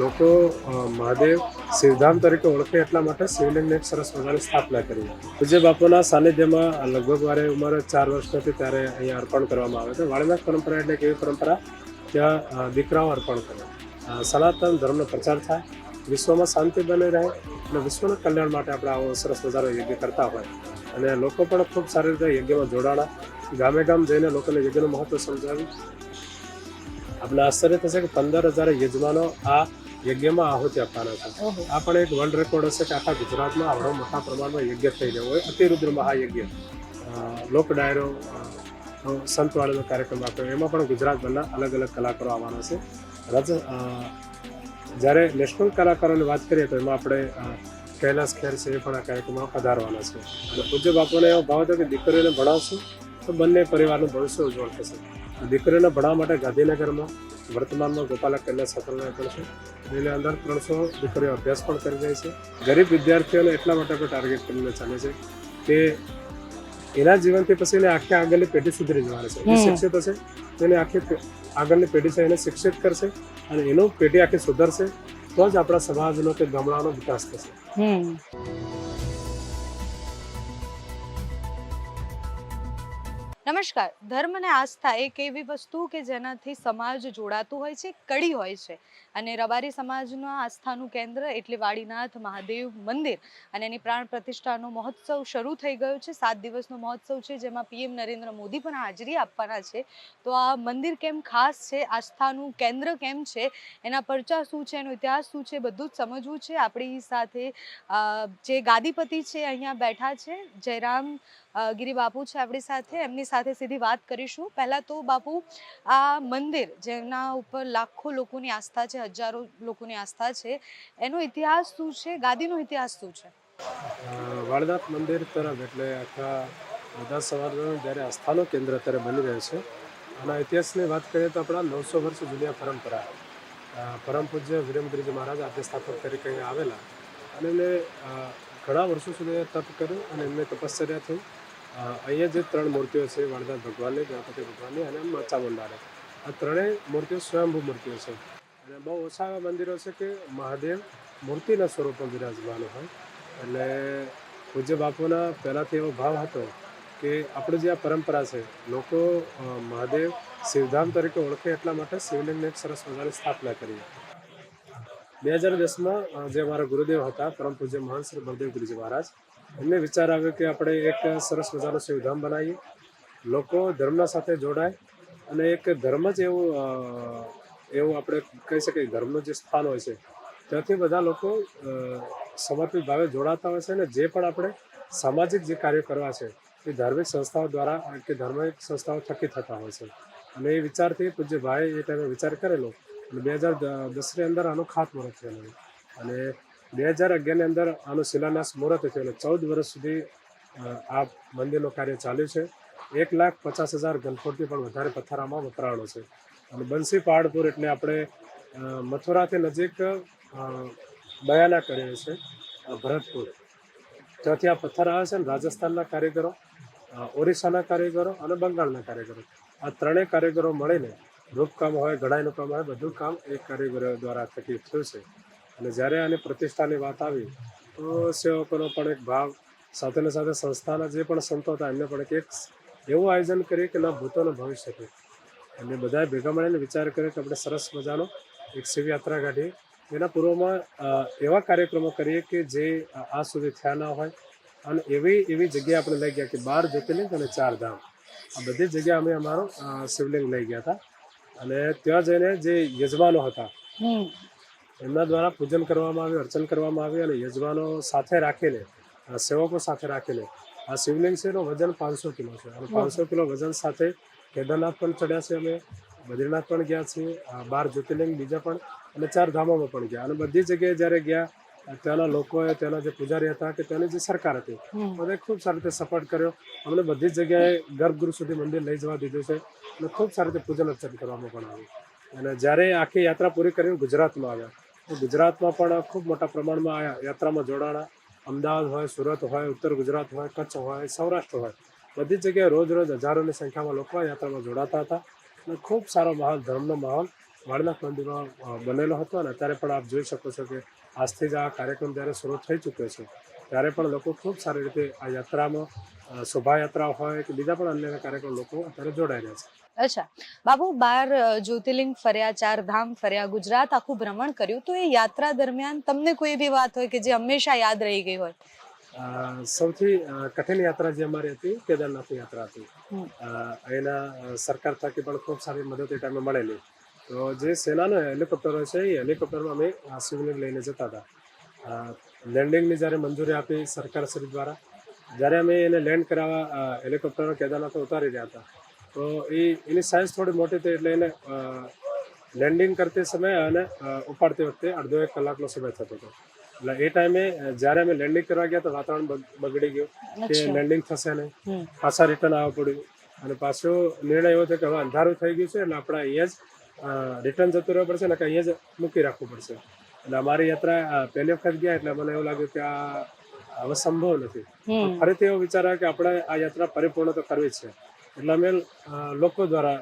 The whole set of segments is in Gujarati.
લોકો મહાદેવ શિવધામ તરીકે ઓળખે એટલા માટે શિવલિંગની એક સરસ મજાની સ્થાપના કરી. પૂજ્ય બાપુના સાનિધ્યમાં લગભગ મારે ઉંમર ચાર વર્ષ હતી ત્યારે અહીંયા અર્પણ કરવામાં આવે છે. વાળીનાથ પરંપરા એટલે એક એવી પરંપરા ત્યાં દીકરાઓ અર્પણ કરે. સનાતન ધર્મનો પ્રચાર થાય, વિશ્વમાં શાંતિ બની રહે અને વિશ્વના કલ્યાણ માટે આપણે આવો સરસ મજાનો યજ્ઞ કરતા હોય. અને લોકો પણ ખૂબ સારી રીતે યજ્ઞમાં જોડાણા. ગામે ગામ જઈને લોકોને યજ્ઞનું મહત્ત્વ સમજાવ્યું આપણે આશ્ચર્ય થશે કે પંદર હજાર યજમાનો આ યજ્ઞમાં આહુતિ આપવાના છે. આ પણ એક વર્લ્ડ રેકોર્ડ હશે કે આખા ગુજરાતમાં આવડો મોટા પ્રમાણમાં યજ્ઞ થઈ રહ્યો હોય. અતિરુદ્ર મહાયજ્ઞ. લોક ડાયરો સંતવાળીનો કાર્યક્રમ આપ્યો. એમાં પણ ગુજરાતભરના અલગ અલગ કલાકારો આવવાના છે. રજ જ્યારે નેશનલ કલાકારોની વાત કરીએ તો એમાં આપણે કૈલાસ ખેર છે એ પણ આ કાર્યક્રમમાં પધારવાના છે. અને પૂજ્ય બાપુને એવો ભાવ હતો કે દીકરીઓને ભણાવશું તો બંને પરિવારનું ભવિષ્ય ઉજ્જવળ થશે. દીકરીઓને ભણાવવા માટે ગાંધીનગરમાં વર્તમાનમાં ગોપાલક કન્યા છાત્રાલય પણ છે. એની અંદર ત્રણસો દીકરીઓ અભ્યાસ પણ કરી રહી છે. ગરીબ વિદ્યાર્થીઓને એટલા માટે પણ ટાર્ગેટ કરીને ચાલે છે કે એના જીવનથી પછી એને આખી આગળની પેઢી સુધરી જવાની છે. શિક્ષિત હશે તેને આખી આગળની પેઢી છે એને શિક્ષિત કરશે અને એનું પેઢી આખી સુધરશે તો જ આપણા સમાજનો કે ગામડાનો વિકાસ થશે. નમસ્કાર. ધર્મ અને આસ્થા એક એવી વસ્તુ કે જેનાથી સમાજ જોડાતું હોય છે કડી હોય છે. અને રબારી સમાજના આસ્થાનું કેન્દ્ર એટલે વાડીનાથ મહાદેવ મંદિર. અને એની પ્રાણ પ્રતિષ્ઠાનો મહોત્સવ શરૂ થઈ ગયો છે. સાત દિવસનો મહોત્સવ છે, જેમાં પીએમ નરેન્દ્ર મોદી પણ હાજરી આપવાના છે. તો આ મંદિર કેમ ખાસ છે? આસ્થાનું કેન્દ્ર કેમ છે? એના પરચા શું છે? એનો ઇતિહાસ શું છે? બધું જ સમજવું છે. આપણી સાથે જે ગાદીપતિ છે, અહીંયા બેઠા છે, જયરામ ગિરી બાપુ છે આપણી સાથે. એમની સાથે સીધી વાત કરીશું. પહેલાં તો બાપુ આ મંદિર જેના ઉપર લાખો લોકોની આસ્થા છે હજારો લોકોની આસ્થા છે એનો ઇતિહાસ શું છે? ગાદીનો ઇતિહાસ શું છે? વાળનાથ મંદિર તરફ એટલે આખા બધા સમાજનું જ્યારે આસ્થાનું કેન્દ્ર અત્યારે બની રહ્યું છે. આના ઇતિહાસની વાત કરીએ તો આપણા નવસો વર્ષ જૂની પરંપરા પરમ પૂજ્ય વિરેન્દ્રજી મહારાજ આદ્ય સ્થાપક તરીકે આવેલા. અને એમને ઘણા વર્ષો સુધી તપ કર્યું અને એમને તપશ્ચર્યા અ, અહીંયા જે ત્રણ મૂર્તિઓ છે વાળનાથ ભગવાનની, ગણપતિ ભગવાનની અને માચામુંડાની આ ત્રણેય મૂર્તિઓ સ્વયંભૂ મૂર્તિઓ છે. અને બહુ ઓછા એવા મંદિરો છે કે મહાદેવ મૂર્તિના સ્વરૂપમાં બિરાજમાન હોય. એટલે પૂજ્ય બાપુના પહેલાંથી એવો ભાવ હતો કે આપણી જે આ પરંપરા છે, લોકો મહાદેવ શિવધામ તરીકે ઓળખે એટલા માટે શિવલિંગની એક સરસ મજાની સ્થાપના કરી. બે હજાર દસમાં જે અમારા ગુરુદેવ હતા, પરમ પૂજ્ય મહાન શ્રી બળદેવ ગુરુજી મહારાજ એમને વિચાર આવ્યો કે આપણે એક સરસ મજાનું શિવધામ બનાવીએ. લોકો ધર્મના સાથે જોડાય અને એક ધર્મ જ એવું એવું આપણે કહી શકીએ, ધર્મનું જે સ્થાન હોય છે. ત્યાંથી બધા લોકો સમર્પિત ભાવે જોડાતા હોય છે અને જે પણ આપણે સામાજિક જે કાર્યો કરવા છે, એ ધાર્મિક સંસ્થાઓ દ્વારા કે ધાર્મિક સંસ્થાઓ થકી થતા હોય છે. અને એ વિચારથી પૂજ્ય ભાઈ એ ટાઈમે વિચાર કરેલો અને બે હજાર દસની અંદર આનું ખાતમુહૂર્ત થયેલું. અને બે હજાર અગિયારની અંદર આનું શિલાન્યાસ મુહૂર્ત થયો અને ચૌદ વર્ષ સુધી આ મંદિરનું કાર્ય ચાલ્યું છે. એક લાખ પચાસ હજાર ઘનફૂટથી પણ વધારે પથ્થરામાં વપરાણો છે. અને બંસી પહાડપુર એટલે આપણે મથુરાથી નજીક બયાના કરીએ છે ભરતપુર. ત્યાંથી આ પથ્થર આવે છે ને રાજસ્થાનના કારીગરો ઓરિસ્સાના કારીગરો અને બંગાળના કારીગરો. આ ત્રણેય કારીગરો મળીને રૂપકામ હોય ઘડાઈનું કામ હોય, બધું કામ એ કારીગરો દ્વારા થકી થયું છે. અને જ્યારે આની પ્રતિષ્ઠાની વાત આવી, તો સેવકોનો પણ એક ભાવ સાથેને સાથે સંસ્થાના જે પણ સંતો હતા, એમને પણ એક એવું આયોજન કરીએ કે ના, ભૂતોને ભવિષ્ય શકે અને બધાએ ભેગા મળીને વિચાર કર્યો કે આપણે સરસ મજાનો એક શિવયાત્રા કાઢીએ. એના પૂર્વમાં એવા કાર્યક્રમો કરીએ કે જે આ સુધી થયા ના હોય. અને એવી એવી જગ્યાએ આપણે લઈ ગયા કે બાર જ્યોતિર્લિંગ અને ચાર ધામ. આ બધી જગ્યાએ અમે અમારો શિવલિંગ લઈ ગયા હતા. અને ત્યાં જઈને જે યજમાનો હતા એમના દ્વારા પૂજન કરવામાં આવ્યું અર્ચન કરવામાં આવ્યું અને યજમાનો સાથે રાખીને સેવકો સાથે રાખીને આ શિવલિંગ છે એનું વજન પાંચસો કિલો છે. અને પાંચસો કિલો વજન સાથે કેદારનાથ પણ ચડ્યા છે અમે બદ્રીનાથ પણ ગયા છીએ આ બાર જ્યોતિર્લિંગ બીજા પણ અને ચાર ધામોમાં પણ ગયા. અને બધી જગ્યાએ જ્યારે ગયા ત્યાંના લોકોએ ત્યાંના જે પૂજારી હતા કે ત્યાંની જે સરકાર હતી બધે ખૂબ સારી રીતે સપોર્ટ કર્યો. અમને બધી જ જગ્યાએ ગર્ભગૃહ સુધી મંદિર લઈ જવા દીધું છે અને ખૂબ સારી રીતે પૂજન અર્ચન કરવામાં પણ આવ્યું. અને જ્યારે આખી યાત્રા પૂરી કરીને ગુજરાતમાં આવ્યા ગુજરાતમાં પણ ખૂબ મોટા પ્રમાણમાં આ યાત્રામાં જોડાણા. અમદાવાદ હોય, સુરત હોય, ઉત્તર ગુજરાત હોય, કચ્છ હોય, સૌરાષ્ટ્ર હોય. બધી જગ્યાએ રોજ રોજ હજારોની સંખ્યામાં લોકો આ યાત્રામાં જોડાતા હતા અને ખૂબ સારો માહોલ, ધર્મનો માહોલ વાળનાથ મંદિરમાં બનેલો હતો અને અત્યારે પણ આપ જોઈ શકો છો કે આજથી જ આ કાર્યક્રમ જ્યારે શરૂ થઈ ચૂક્યો છે ત્યારે પણ લોકો ખૂબ સારી રીતે આ યાત્રામાં શોભાયાત્રા હોય કે બીજા પણ અન્ય કાર્યક્રમ લોકો અત્યારે જોડાઈ રહ્યા છે. અચ્છા. બાબુ બાર જ્યોતિર્લિંગ ફર્યા ચાર ધામ ફર્યા ગુજરાત આખું ભ્રમણ કર્યું. તો એ યાત્રા દરમિયાન તમને કોઈ એવી વાત હોય કે જે હંમેશા યાદ રહી ગઈ હોય? સૌથી કઠિન યાત્રા જે અમારી હતી કેદારનાથની યાત્રા હતી. એના સરકાર થકી પણ ખૂબ સારી મદદ એ ટાઈમે મળેલી. તો જે સેનાનો હેલિકોપ્ટરો છે એ હેલિકોપ્ટરમાં અમે શિવલિંગ લઈને જતા હતા. લેન્ડિંગની જ્યારે મંજૂરી આપી સરકાર શ્રી દ્વારા જ્યારે અમે એને લેન્ડ કરાવવા અ, હેલિકોપ્ટર કેદારનાથ ઉતારી રહ્યા હતા તો એ એની સાઇઝ થોડી મોટી હતી એટલે એને લેન્ડિંગ કરતી સમયે અને ઉપાડતી વખતે અડધો એક કલાકનો સમય થતો હતો. એટલે એ ટાઈમે જ્યારે અમે લેન્ડિંગ કરવા ગયા તો વાતાવરણ બગડી ગયું કે લેન્ડિંગ થશે નહીં. પાછા રિટર્ન આવવું પડ્યું. અને પાછો નિર્ણય એવો થયો કે હવે અંધારું થઈ ગયું છે એટલે આપણે અહીંયા જ રિટર્ન જતું રહેવું પડશે અને અહીંયા જ મૂકી રાખવું પડશે. એટલે અમારી યાત્રા પહેલી વખત ગયા એટલે મને એવું લાગ્યું કે આ હવે સંભવ નથી. ફરીથી એવો વિચાર આવ્યો કે આપણે આ યાત્રા પરિપૂર્ણ તો કરવી જ છે. એટલે અમે લોકો દ્વારા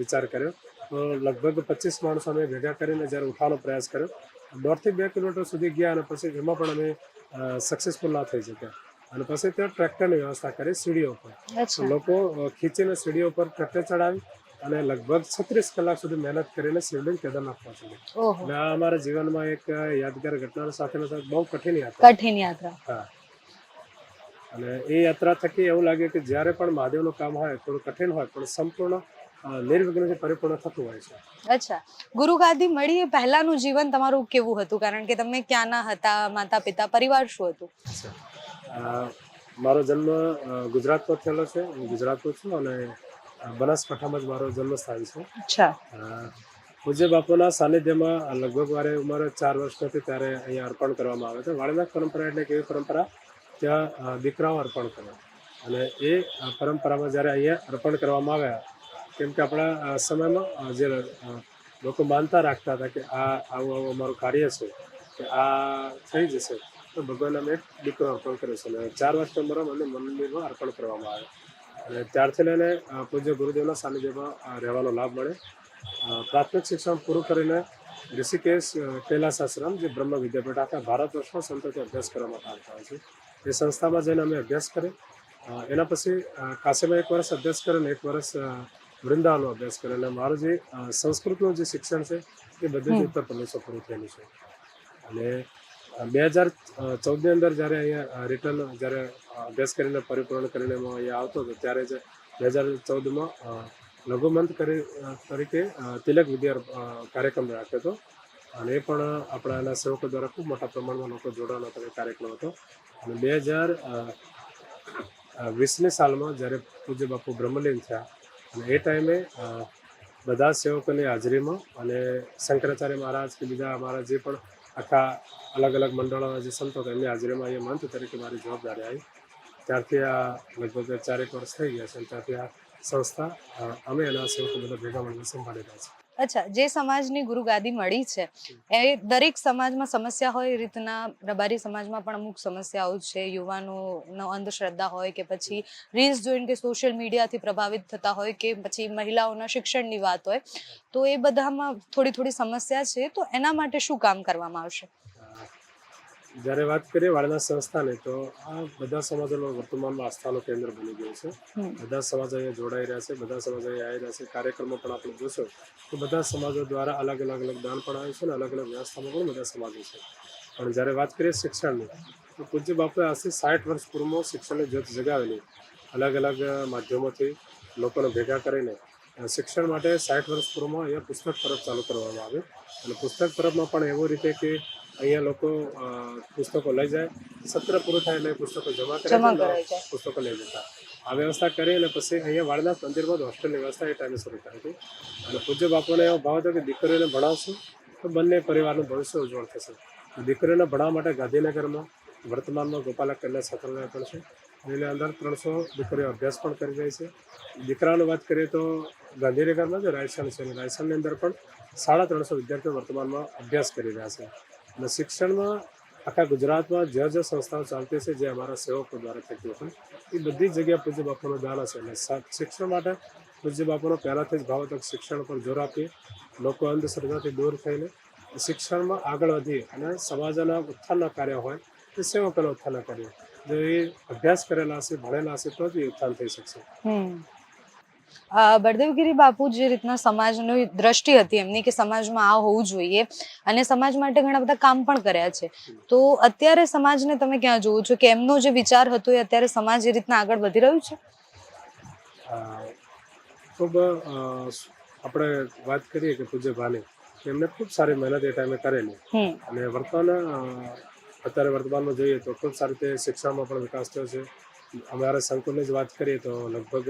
વિચાર કર્યો. તો લગભગ પચીસ માણસો અમે ભેગા કરીને જ્યારે ઉઠવાનો પ્રયાસ કર્યો. દોઢથી બે કિલોમીટર સુધી ગયા અને પછી એમાં પણ અમે સક્સેસફુલ ના થઈ શક્યા. અને પછી ત્યાં ટ્રેક્ટરની વ્યવસ્થા કરી સીડીઓ પર લોકો ખીચીને સીડીઓ પર ટ્રેક્ટર ચડાવી અને લગભગ છત્રીસ કલાક સુધી મહેનત કરીને શિવલિંગ કેદારનાથ પહોંચી એટલે આ અમારા જીવનમાં એક યાદગાર ઘટના સાથે સાથે બહુ કઠિન યાત્રા. કઠિન યાત્રા. હા. અને એ યાત્રા થકી એવું લાગે કે જ્યારે પણ મહાદેવનું કામ હોય થોડું કઠિન હોય પણ સંપૂર્ણ નિર્વિઘ્નથી પરિપૂર્ણ થતું હોય છે. અચ્છા. ગુરુ ગાદી મળી એ પહેલાનું જીવન તમારું કેવું હતું? કારણ કે તમે ક્યાંના હતા? માતા પિતા પરિવાર શું હતું? મારો જન્મ ગુજરાતમાં થયેલો છે. હું ગુજરાતનો છું અને બનાસકાંઠામાં જ મારો જન્મ સ્થાન છે. અચ્છા. પૂજ્ય બાપુના સાનિધ્યમાં લગભગ મારે ઉંમર ચાર વર્ષ હતી ત્યારે અહીંયા અર્પણ કરવામાં આવે છે. વાળીનાથ પરંપરા એટલે એક એવી પરંપરા ત્યાં દીકરાઓ અર્પણ કરે. અને એ પરંપરામાં જ્યારે અહીંયા અર્પણ કરવામાં આવ્યા કેમ કે આપણા સમયમાં જે લોકો માનતા રાખતા હતા કે આ આવું આવું અમારું કાર્ય છે કે આ થઈ જશે તો ભગવાન અમે એક દીકરો અર્પણ કર્યો છે. અને ચાર વર્ષ ઉંમરમાં મને મંદિરમાં અર્પણ કરવામાં આવે અને ત્યારથી લઈને પૂજ્ય ગુરુદેવના સાનિધ્યમાં રહેવાનો લાભ મળે. પ્રાથમિક શિક્ષણ પૂરું કરીને ઋષિકેશ કૈલાસ આશ્રમ જે બ્રહ્મ વિદ્યાપીઠ આખા ભારત વર્ષમાં સંતોથી અભ્યાસ કરવામાં આવતા હોય છે. એ સંસ્થામાં જઈને અમે અભ્યાસ કર્યો એના પછી કાશીમાં એક વર્ષ અભ્યાસ કર્યો અને એક વર્ષ વૃંદાવનનો અભ્યાસ કર્યો અને મારું જે સંસ્કૃતનું જે શિક્ષણ છે એ બધું જ. ઉત્તર પ્રદેશમાં પૂરું થયેલું છે. અને બે હજાર ચૌદની અંદર જ્યારે અહીંયા રિટર્ન જ્યારે અભ્યાસ કરીને, પરિપૂર્ણ કરીને અહીંયા આવતો હતો, ત્યારે જ બે હજાર ચૌદમાં લઘુમંત કરી તરીકે તિલક વિદ્યા કાર્યક્રમ રાખ્યો હતો. અને એ પણ આપણા એના સેવકો દ્વારા ખૂબ મોટા પ્રમાણમાં લોકો જોડાવાનો હતો કાર્યક્રમ હતો. અને બે હજાર વીસની સાલમાં જ્યારે પૂજ્ય બાપુ બ્રહ્મલીન થયા, અને એ ટાઈમે બધા સેવકોની હાજરીમાં અને શંકરાચાર્ય મહારાજ કે બીજા અમારા જે પણ આખા અલગ અલગ મંડળોના જે સંતો હતા, એમની હાજરીમાં અહીંયા મંત તરીકે મારી જવાબદારી આવી. ત્યારથી આ લગભગ ચારેક વર્ષ થઈ ગયા છે ત્યારથી આ સંસ્થા અમે એના સેવકો બધા ભેગા મળીને સંભાળી રહ્યા છીએ. અચ્છા, જે સમાજની ગુરુગાદી મળી છે, એ દરેક સમાજમાં સમસ્યા હોય એ રીતના રબારી સમાજમાં પણ અમુક સમસ્યાઓ છે, યુવાનોનો અંધશ્રદ્ધા હોય કે પછી રીલ્સ જોઈને કે સોશિયલ મીડિયાથી પ્રભાવિત થતા હોય કે પછી મહિલાઓના શિક્ષણની વાત હોય, તો એ બધામાં થોડી થોડી સમસ્યા છે, તો એના માટે શું કામ કરવામાં આવશે? જ્યારે વાત કરીએ વાળના સંસ્થાને તો આ બધા સમાજોનો વર્તમાનમાં આસ્થાનું કેન્દ્ર બની ગયું છે. બધા સમાજ અહીંયા જોડાઈ રહ્યા છે બધા સમાજ અહીંયા આવી રહ્યા છે. કાર્યક્રમો પણ આપણે જોશો તો બધા સમાજો દ્વારા અલગ અલગ અલગ દાન પણ આવે છે અને અલગ અલગ વ્યવસ્થામાં પણ બધા સમાજો છે. પણ જ્યારે વાત કરીએ શિક્ષણની તો પૂજ્ય બાપુએ આજથી સાઠ વર્ષ પૂર્વમાં શિક્ષણની જ્યોત જગાવેલી. અલગ અલગ માધ્યમોથી લોકોને ભેગા કરીને શિક્ષણ માટે સાઠ વર્ષ પૂર્વમાં અહીંયા પુસ્તક પરબ ચાલુ કરવામાં આવ્યું. અને પુસ્તક પરબમાં પણ એવું રીતે કે અહીંયા લોકો પુસ્તકો લઈ જાય. સત્ર પૂરું થાય એટલે એ પુસ્તકો જમા કરે પુસ્તકો લઈ જતા આ વ્યવસ્થા કરી અને પછી અહીંયા વાળનાથ મંદિરમાં હોસ્ટેલની વ્યવસ્થા એ ટાઈમે શરૂ કરી હતી. અને પૂજ્ય બાપુને એવો ભાવ હતો કે દીકરીઓને ભણાવશું તો બંને પરિવારનું ભવિષ્ય ઉજ્જવળ થશે. દીકરીઓને ભણાવવા માટે ગાંધીનગરમાં વર્તમાનમાં ગોપાલક કન્યા છાત્રાલય પણ છે. એની અંદર ત્રણસો દીકરીઓ અભ્યાસ પણ કરી રહી છે. દીકરાઓની વાત કરીએ તો ગાંધીનગરમાં જે રાયસન છે અને રાયસનની અંદર પણ સાડા ત્રણસો વિદ્યાર્થીઓ વર્તમાનમાં અભ્યાસ કરી રહ્યા છે. અને શિક્ષણમાં આખા ગુજરાતમાં જે જે સંસ્થાઓ ચાલતી છે, જે અમારા સેવકો દ્વારા થતી હોય એ બધી જ જગ્યાએ પૂજ્ય બાપુનો દાન હશે. અને શિક્ષણ માટે પૂજ્ય બાપુનો પહેલાંથી જ ભાવતક શિક્ષણ પર જોર આપીએ. લોકો અંધશ્રદ્ધાથી દૂર થઈને શિક્ષણમાં આગળ વધીએ અને સમાજના ઉત્થાનના કાર્ય હોય તે સેવકોના ઉત્થાનના કાર્ય જો એ અભ્યાસ કરેલા હશે, ભણેલા હશે, તો જ એ ઉત્થાન થઈ શકશે. બળદેવગીરી બાપુ જે રીતના સમાજની દ્રષ્ટિ હતી એમની કે સમાજમાં આ હોવું જોઈએ અને સમાજ માટે ઘણા બધા કામ પણ કર્યા છે. તો અત્યારે સમાજને તમે ક્યાં જોવો છો કે એમનો જે વિચાર હતો એ અત્યારે સમાજ એ રીતના આગળ વધી રહ્યું છે? ખૂબ આપણે વાત કરીએ કે પૂજ્ય ભાલે એમને ખૂબ સારી મહેનત એ ટાઈમે કરેલી. અને વર્તમાન અત્યારે વર્તમાનમાં જોઈએ તો ખૂબ સારી રીતે શિક્ષામાં પણ વિકાસ થયો છે. અમારા સંકુલની જ વાત કરીએ તો લગભગ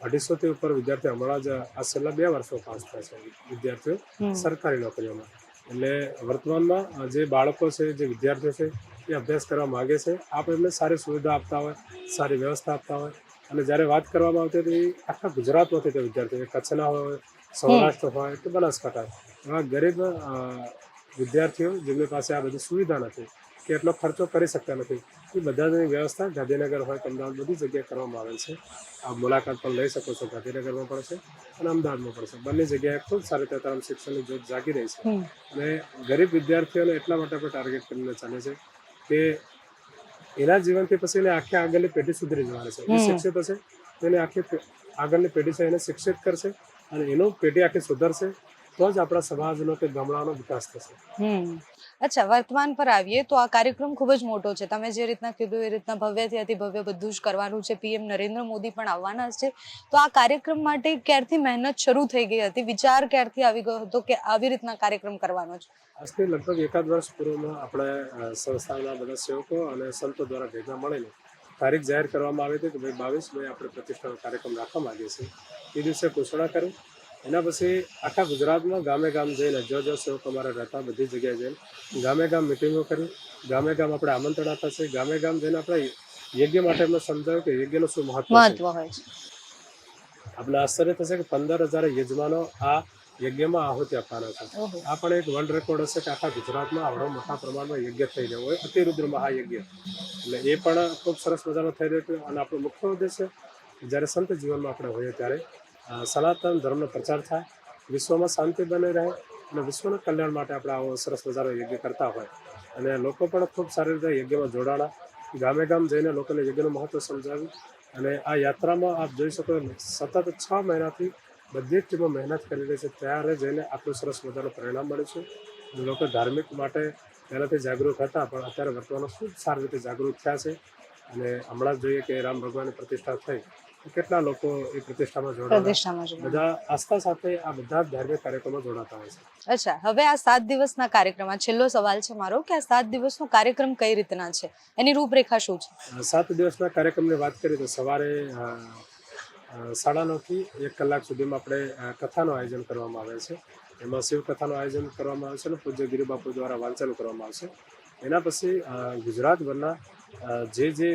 અઢીસોથી ઉપર વિદ્યાર્થીઓ હમણાં જ આ છેલ્લા બે વર્ષો પાસ થયા છે વિદ્યાર્થીઓ સરકારી નોકરીઓમાં. એટલે વર્તમાનમાં જે બાળકો છે જે વિદ્યાર્થીઓ છે એ અભ્યાસ કરવા માગે છે. આપણે એમને સારી સુવિધા આપતા હોય સારી વ્યવસ્થા આપતા હોય. અને જ્યારે વાત કરવામાં આવતી હતી આખા ગુજરાતમાંથી તે વિદ્યાર્થીઓ કચ્છના હોય સૌરાષ્ટ્ર હોય કે બનાસકાંઠા. એવા ગરીબ વિદ્યાર્થીઓ જેમની પાસે આ બધી સુવિધા નથી. કે એટલો ખર્ચો કરી શકતા નથી. એ બધાની વ્યવસ્થા ગાંધીનગર હોય કે અમદાવાદ બધી જગ્યાએ કરવામાં આવેલ છે. આ મુલાકાત પણ લઈ શકો છો ગાંધીનગરમાં પણ છે અને અમદાવાદમાં પણ છે. બંને જગ્યાએ ખૂબ સારી રીતે તમામ શિક્ષણની જોત જાગી રહી છે. અને ગરીબ વિદ્યાર્થીઓને એટલા માટે પણ ટાર્ગેટ કરીને ચાલે છે કે એના જીવનથી પછી એને આખી આગળની પેઢી સુધરી જવાની છે. એ શિક્ષિત હશે તેને એને આખી આગળની પેઢી છે એને શિક્ષિત કરશે અને એનું પેઢી આખી સુધરશે. તો જ આપણા સમાજનો કે ગામડાનો વિકાસ થશે. અચ્છા વર્તમાન પર આવીએ તો આ કાર્યક્રમ ખૂબ જ મોટો છે. તમે જે રીતના કીધું એ રીતના ભવ્યથી અતિ ભવ્ય બધું જ કરવાનું છે. પીએમ નરેન્દ્ર મોદી પણ આવવાના છે. તો આ કાર્યક્રમ માટે ક્યારથી મહેનત શરૂ થઈ ગઈ હતી? વિચાર ક્યારથી આવી ગયો હતો કે આવી રીતના કાર્યક્રમ કરવાનો છે? આજથી લગભગ એકાદ વર્ષ પૂર્વમાં આપણે સંસ્થાના બધા સેવકો અને સંતો દ્વારા ભેગા મળીને તારીખ જાહેર કરવામાં આવી હતી કે ભાઈ બાવીસ મે આપણે પ્રતિષ્ઠાનો કાર્યક્રમ રાખવા માંગીએ છીએ. એ દિવસે ઘોષણા કરી એના પછી આખા ગુજરાતમાં ગામે ગામ જઈને જો જો સેવકો અમારા રહેતા બધી જગ્યાએ જઈને ગામે ગામ મિટિંગો કરી ગામે ગામ આપણે આમંત્રણ આપ્યા છે ગામે ગામ જઈને આપણે યજ્ઞ માટે એમને સમજાવ્યું કે યજ્ઞનું શું મહત્વ હોય છે. આપણે આશ્ચર્ય થશે કે પંદર હજાર યજમાનો આ યજ્ઞમાં આહુતિ આપવાના છે. આ પણ એક વર્લ્ડ રેકોર્ડ હશે કે આખા ગુજરાતમાં આવડો મોટા પ્રમાણમાં યજ્ઞ થઈ રહ્યો હોય અતિરુદ્ર મહાયજ્ઞ. એટલે એ પણ ખૂબ સરસ મજાનો થઈ રહ્યો છે અને આપણો મુખ્ય ઉદ્દેશ્ય જ્યારે સંત જીવનમાં આપણે હોઈએ ત્યારે સનાતન ધર્મનો પ્રચાર થાય, વિશ્વમાં શાંતિ બની રહે અને વિશ્વના કલ્યાણ માટે આપણે આવો સરસ મજાનો યજ્ઞ કરતા હોય. અને લોકો પણ ખૂબ સારી રીતે યજ્ઞમાં જોડાણા. ગામે ગામ જઈને લોકોને યજ્ઞનું મહત્ત્વ સમજાવ્યું. અને આ યાત્રામાં આપ જોઈ શકો સતત છ મહિનાથી બધી જ ટીમો મહેનત કરી રહી છે. ત્યારે જઈને આટલું સરસ મજાનું પરિણામ મળે છે. લોકો ધાર્મિક માટે પહેલાંથી જાગૃત હતા, પણ અત્યારે વર્તમાનમાં ખૂબ સારી રીતે જાગૃત થયા છે. અને હમણાં જ જોઈએ કે રામ ભગવાનની પ્રતિષ્ઠા થઈ. કેટલા લોકો એ પ્રતિષ્ઠામાં જોડાયા પ્રતિષ્ઠામાં બધા આસ્થા સાથે આ બધા ધાર્મિક કાર્યક્રમો જોડાતા હોય છે. અચ્છા હવે આ સાત દિવસના કાર્યક્રમમાં છેલ્લો સવાલ છે મારો કે આ સાત દિવસનો કાર્યક્રમ કઈ રીતના છે? એની રૂપરેખા શું છે? સાત દિવસના કાર્યક્રમની વાત કરીએ તો સવારે સાડા નવથી એક કલાક સુધીમાં આપણે કથાનું આયોજન કરવામાં આવે છે. એમાં શિવ કથાનું આયોજન કરવામાં આવે છે અને પૂજ્ય ગિરિબાપુ દ્વારા વાંચન કરવામાં આવશે. એના પછી ગુજરાતભરના જે જે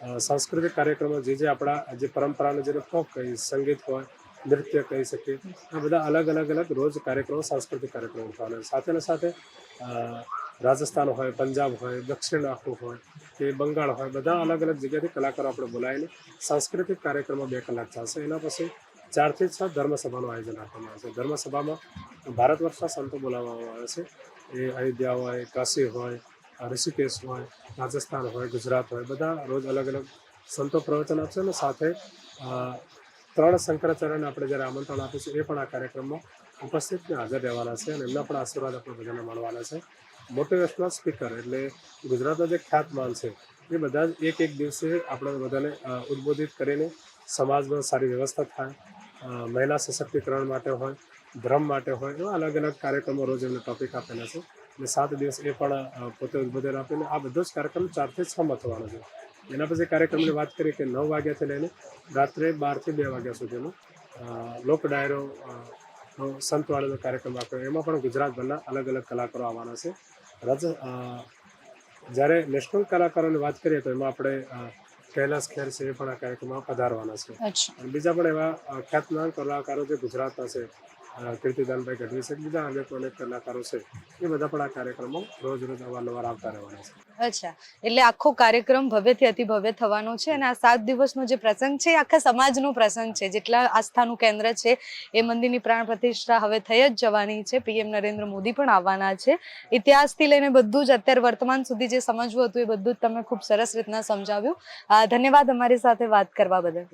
સાંસ્કૃતિક કાર્યક્રમો જે જે આપણા જે પરંપરાને જેને ફોક કહી સંગીત હોય, નૃત્ય કહી શકીએ, આ બધા અલગ અલગ અલગ રોજ કાર્યક્રમો, સાંસ્કૃતિક કાર્યક્રમો થવાના છે. સાથે સાથે રાજસ્થાન હોય, પંજાબ હોય, દક્ષિણ આખું હોય, કે બંગાળ હોય, બધા અલગ અલગ જગ્યાથી કલાકારો આપણે બોલાવીને સાંસ્કૃતિક કાર્યક્રમો બે કલાક થશે. એના પછી ચારથી છ ધર્મસભાનું આયોજન રાખવામાં આવે છે. ધર્મસભામાં ભારત વર્ષના સંતો બોલાવવામાં આવે છે. એ અયોધ્યા હોય, કાશી હોય ઋષિકેશ હોય, રાજસ્થાન હોય, ગુજરાત હોય, બધા રોજ અલગ અલગ સંતો પ્રવચન આપશે અને સાથે ત્રણ શંકરાચાર્યને આપણે જ્યારે આમંત્રણ આપીશું એ પણ આ કાર્યક્રમમાં ઉપસ્થિત ને હાજર રહેવાના છે અને એમના પણ આશીર્વાદ આપણે બધાને મળવાના છે. મોટિવેશનલ સ્પીકર એટલે ગુજરાતના જે ખ્યાતમાન છે, એ બધા જ એક એક દિવસે આપણે બધાને ઉદ્બોધિત કરીને સમાજમાં સારી વ્યવસ્થા થાય મહિલા સશક્તિકરણ માટે હોય, ધર્મ માટે હોય, એવા અલગ અલગ કાર્યક્રમો રોજ એમને ટોપિક આપેલા છે. અને સાત દિવસ એ પણ પોતે ઉદ્બોધન આપીને આ બધો જ કાર્યક્રમ ચારથી છમાં થવાનો છે. એના પછી કાર્યક્રમની વાત કરીએ કે નવ વાગ્યાથી લઈને રાત્રે બારથી બે વાગ્યા સુધીનો લોક ડાયરો સંતવાળાનો કાર્યક્રમ આપ્યો. એમાં પણ ગુજરાતભરના અલગ અલગ કલાકારો આવવાના છે. રજ જ્યારે નેશનલ કલાકારોની વાત કરીએ તો એમાં આપણે કૈલાસ ખેર છે એ પણ આ કાર્યક્રમમાં પધારવાના છે. અને બીજા પણ એવા ખ્યાતનામ કલાકારો જે ગુજરાતના છે કીર્તિદાનભાઈ ગઢવી છે, બીજા અનેક અનેક કલાકારો છે, એ બધા પણ આ કાર્યક્રમો રોજ રોજ અવારનવાર આવતા રહેવાના છે. અચ્છા, એટલે આખો કાર્યક્રમ ભવ્યથી અતિ ભવ્ય થવાનો છે અને આ સાત દિવસનો જે પ્રસંગ છે આખા સમાજનો પ્રસંગ છે. જેટલા આસ્થાનું કેન્દ્ર છે, એ મંદિરની પ્રાણ પ્રતિષ્ઠા હવે થઈ જ જવાની છે. પીએમ નરેન્દ્ર મોદી પણ આવવાના છે. ઇતિહાસથી લઈને બધું જ અત્યારે વર્તમાન સુધી જે સમજવું હતું, એ બધું જ તમે ખૂબ સરસ રીતના સમજાવ્યું. ધન્યવાદ અમારી સાથે વાત કરવા બદલ.